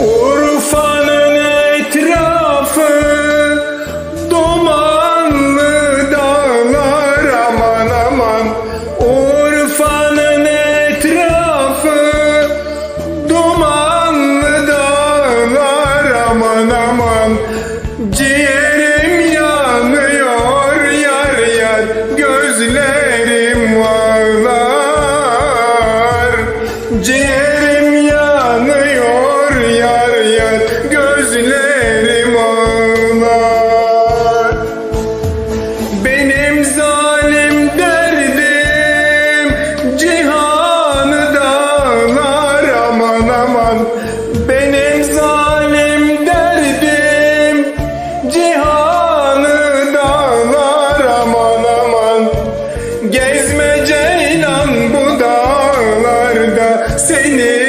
Urfa'nın etrafı Dumanlı dağlar. Aman aman. Urfa'nın etrafı Dumanlı dağlar. Aman aman. Ciğerim yanıyor yar yar Gözlerim ağlar. Ciğerim gözlerim ağlar. Benim zalim derdim cihanı dağlar. Aman aman. Benim zalim derdim cihanı dağlar. Aman aman. Gezme ceylan bu dağlarda seni